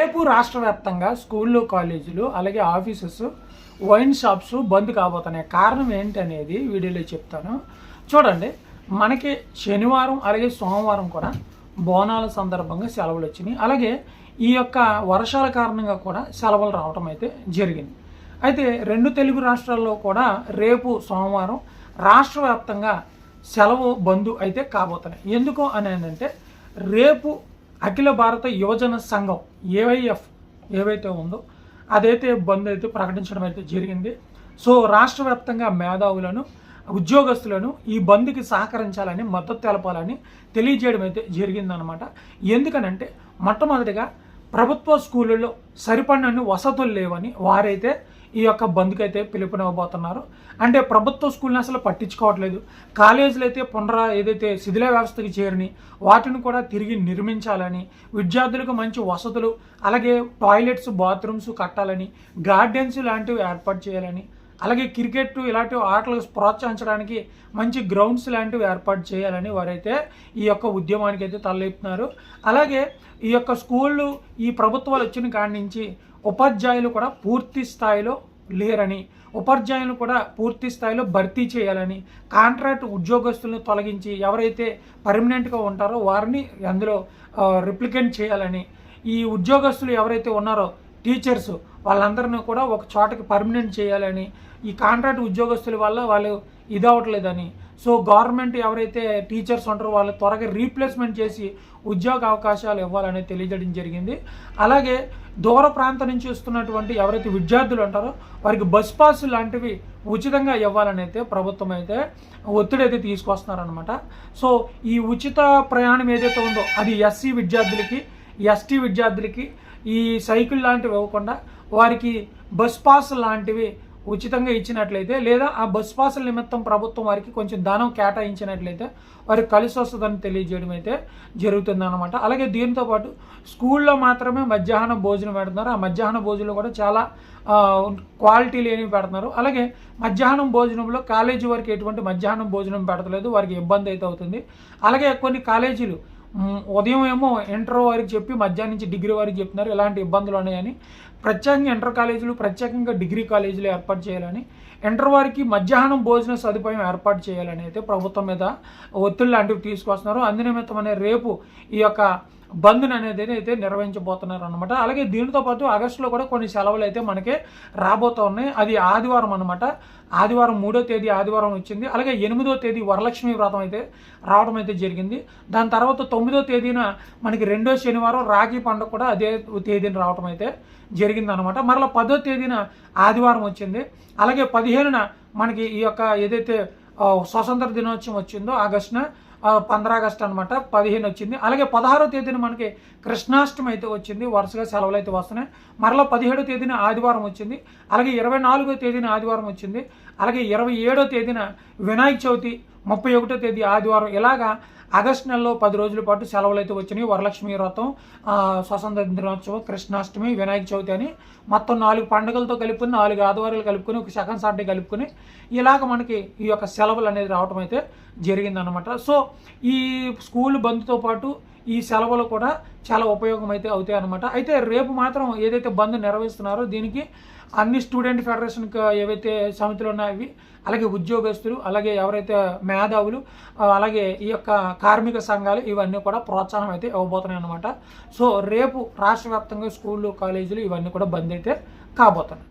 రేపు రాష్ట్ర వ్యాప్తంగా స్కూళ్ళు కాలేజీలు అలాగే ఆఫీసెస్ వైన్ షాప్స్ బంద్ కాబోతున్నాయి. కారణం ఏంటనేది వీడియోలో చెప్తాను. చూడండి మనకి శనివారం అలాగే సోమవారం కూడా బోనాల సందర్భంగా సెలవులు వచ్చినాయి. అలాగే ఈ యొక్క వర్షాల కారణంగా కూడా సెలవులు రావటం అయితే జరిగింది. అయితే రెండు తెలుగు రాష్ట్రాల్లో కూడా రేపు సోమవారం రాష్ట్ర వ్యాప్తంగా సెలవు బంద్ అయితే కాబోతున్నాయి. ఎందుకు అని అంటే రేపు అఖిల భారత యువజన సంఘం ఏవైఎఫ్ ఏవైతే ఉందో అదైతే బంద్ అయితే ప్రకటించడం అయితే జరిగింది. సో రాష్ట్ర వ్యాప్తంగా మేధావులను ఉద్యోగస్తులను ఈ బంద్కి సహకరించాలని మద్దతు తెలపాలని తెలియజేయడం అయితే జరిగిందనమాట ఎందుకనంటే మొట్టమొదటిగా ప్రభుత్వ స్కూళ్ళల్లో సరిపడినన్ని వసతులు లేవని వారైతే ఈ యొక్క బంద్కి అయితే పిలుపునివ్వబోతున్నారు. అంటే ప్రభుత్వ స్కూల్ని అసలు పట్టించుకోవట్లేదు. కాలేజీలు అయితే పునర ఏదైతే శిథిల వ్యవస్థకి చేరిని వాటిని కూడా తిరిగి నిర్మించాలని విద్యార్థులకు మంచి వసతులు అలాగే టాయిలెట్స్ బాత్రూమ్స్ కట్టాలని గార్డెన్స్ లాంటివి ఏర్పాటు చేయాలని అలాగే క్రికెట్ ఇలాంటి ఆటలు ప్రోత్సహించడానికి మంచి గ్రౌండ్స్ లాంటివి ఏర్పాటు చేయాలని వారైతే ఈ యొక్క ఉద్యమానికి అయితే తలెత్తున్నారు. అలాగే ఈ యొక్క స్కూళ్ళు ఈ ప్రభుత్వాలు వచ్చిన కాడి నుంచి ఉపాధ్యాయులు కూడా పూర్తి స్థాయిలో లేరని ఉపాధ్యాయులు కూడా పూర్తి స్థాయిలో భర్తీ చేయాలని కాంట్రాక్ట్ ఉద్యోగస్తులను తొలగించి ఎవరైతే పర్మనెంట్గా ఉంటారో వారిని అందులో రిప్లికెంట్ చేయాలని ఈ ఉద్యోగస్తులు ఎవరైతే ఉన్నారో టీచర్స్ వాళ్ళందరినీ కూడా ఒక చోటకి పర్మనెంట్ చేయాలని ఈ కాంట్రాక్ట్ ఉద్యోగస్తుల వల్ల వాళ్ళు ఇదవట్లేదని సో గవర్నమెంట్ ఎవరైతే టీచర్స్ ఉంటారో వాళ్ళు త్వరగా రీప్లేస్మెంట్ చేసి ఉద్యోగ అవకాశాలు ఇవ్వాలని తెలియజేయడం జరిగింది. అలాగే దూర ప్రాంతం నుంచి వస్తున్నటువంటి ఎవరైతే విద్యార్థులు ఉంటారో వారికి బస్ పాస్ లాంటివి ఉచితంగా ఇవ్వాలని అయితే ప్రభుత్వం అయితే ఒత్తిడి అయితే తీసుకొస్తున్నారనమాట సో ఈ ఉచిత ప్రయాణం ఏదైతే ఉందో అది ఎస్సీ విద్యార్థులకి ఎస్టీ విద్యార్థులకి ఈ సైకిల్ లాంటివి ఇవ్వకుండా వారికి బస్ పాస్ లాంటివి ఉచితంగా ఇచ్చినట్లయితే లేదా ఆ బస్ పాసుల నిమిత్తం ప్రభుత్వం వారికి కొంచెం ధనం కేటాయించినట్లయితే వారికి కలిసి వస్తుందని తెలియజేయడం అయితే జరుగుతుందన్నమాట. అలాగే దీంతో పాటు స్కూల్లో మాత్రమే మధ్యాహ్నం భోజనం పెడుతున్నారు. ఆ మధ్యాహ్న భోజనంలో కూడా చాలా క్వాలిటీ లేనివి పెడుతున్నారు. అలాగే మధ్యాహ్నం భోజనంలో కాలేజీ వారికి ఎటువంటి మధ్యాహ్నం భోజనం పెడతలేదు. వారికి ఇబ్బంది అయితే అవుతుంది. అలాగే కొన్ని కాలేజీలు ఉదయం ఏమో ఇంటర్ వారికి చెప్పి మధ్యాహ్నం నుంచి డిగ్రీ వారికి చెప్తున్నారు. ఎలాంటి ఇబ్బందులు ఉన్నాయని. ప్రత్యేకంగా ఇంటర్ కాలేజీలు ప్రత్యేకంగా డిగ్రీ కాలేజీలు ఏర్పాటు చేయాలని ఇంటర్ వారికి మధ్యాహ్నం భోజన సదుపాయం ఏర్పాటు చేయాలని అయితే ప్రభుత్వం మీద ఒత్తిడి లాంటివి తీసుకొస్తున్నారు. అందునిమిత్తమనే రేపు ఈ యొక్క బంద్ను అనేది అయితే నిర్వహించబోతున్నారు అనమాట అలాగే దీనితో పాటు ఆగస్టులో కూడా కొన్ని సెలవులు అయితే మనకి రాబోతూ ఉన్నాయి. అది ఆదివారం అనమాట ఆదివారం మూడో తేదీ ఆదివారం వచ్చింది. అలాగే ఎనిమిదో తేదీ వరలక్ష్మి వ్రతం అయితే రావడం అయితే జరిగింది. దాని తర్వాత తొమ్మిదో తేదీన మనకి రెండో శనివారం రాఖీ పండుగ కూడా అదే తేదీన రావడం అయితే జరిగింది అనమాట మరలా పదో తేదీన ఆదివారం వచ్చింది. అలాగే పదిహేనున మనకి ఈ యొక్క ఏదైతే స్వతంత్ర దినోత్సవం వచ్చిందో ఆగస్టున పంద్ర ఆగస్ట్ అనమాట పదిహేను వచ్చింది. అలాగే పదహారో తేదీన మనకి కృష్ణాష్టమి అయితే వచ్చింది వరుసగా సెలవులు అయితే వస్తున్నాయి. మరలా పదిహేడో తేదీన ఆదివారం వచ్చింది. అలాగే ఇరవై నాలుగో తేదీన ఆదివారం వచ్చింది. అలాగే ఇరవై ఏడో తేదీన వినాయక చవితి ముప్పై ఒకటో తేదీ ఆదివారం. ఇలాగా ఆగస్టు నెలలో పది రోజుల పాటు సెలవులు అయితే వచ్చినాయి. వరలక్ష్మి వ్రతం స్వతంత్ర దినోత్సవం కృష్ణాష్టమి వినాయక చవితి అని మొత్తం నాలుగు పండుగలతో కలుపుకుని నాలుగు ఆదివారాలు కలుపుకొని ఒక సెకండ్ సాటర్డే కలుపుకొని ఇలాగ మనకి ఈ యొక్క సెలవులు అనేది రావడం అయితే జరిగిందనమాట సో ఈ స్కూల్ బంద్తో పాటు ఈ సెలవులు కూడా చాలా ఉపయోగం అయితే అవుతాయి అనమాట అయితే రేపు మాత్రం ఏదైతే బంద్ నిర్వహిస్తున్నారో దీనికి అన్ని స్టూడెంట్ ఫెడరేషన్కి ఏవైతే సమితులు ఉన్నాయో అలాగే ఉద్యోగస్తులు అలాగే ఎవరైతే మేధావులు అలాగే ఈ యొక్క కార్మిక సంఘాలు ఇవన్నీ కూడా ప్రోత్సాహం అయితే ఇవ్వబోతున్నాయి అనమాట సో రేపు రాష్ట్ర వ్యాప్తంగా స్కూళ్ళు కాలేజీలు ఇవన్నీ కూడా బంద్ అయితే కాబోతున్నాయి.